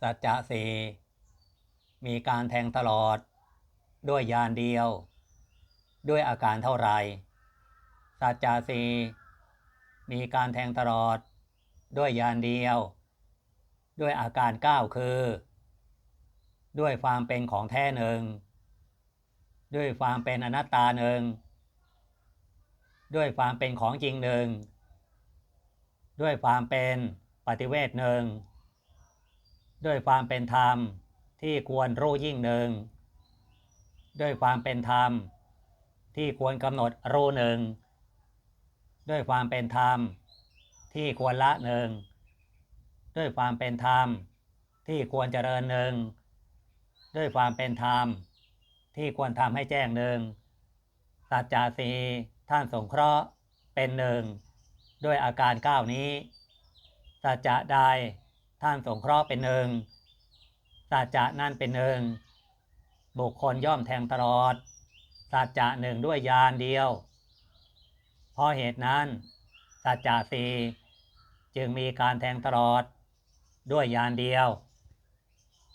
สัจจะสีมีการแทงตลอด ด้วยยานเดียว ด้วยอาการเท่าไรสัจจะสีมีการแทงตลอด ด้วยยานเดียว ด้วยอาการเก้าคือ ด้วยความเป็นของแท้หนึ่ง ด้วยความเป็นอนัตตาหนึ่ง ด้วยความเป็นของจริงหนึ่ง ด้วยความเป็นปฏิเวทหนึ่ง ด้วยความเป็นธรรมที่ควรรู้ยิ่งหนึ่ง ด้วยความเป็นธรรมที่ควรกำหนดรู้หนึ่ง ด้วยความเป็นธรรมที่ควรละหนึ่ง ด้วยความเป็นธรรมที่ควรเจริญหนึ่ง ด้วยความเป็นธรรมที่ควรทำให้แจ้งหนึ่งสัจจาสีท่านสงเคราะห์เป็นหนึ่ง ด้วยอาการเก้านี้สัจจะใด ท่านสงเคราะห์เป็นหนึ่งสัจจะนั่นเป็นหนึ่งบุคคลย่อมแทงตลอดสัจจะหนึ่งด้วยยานเดียว เพราะเหตุนั้นสัจจะสีจึงมีการแทงตลอดด้วยยานเดียว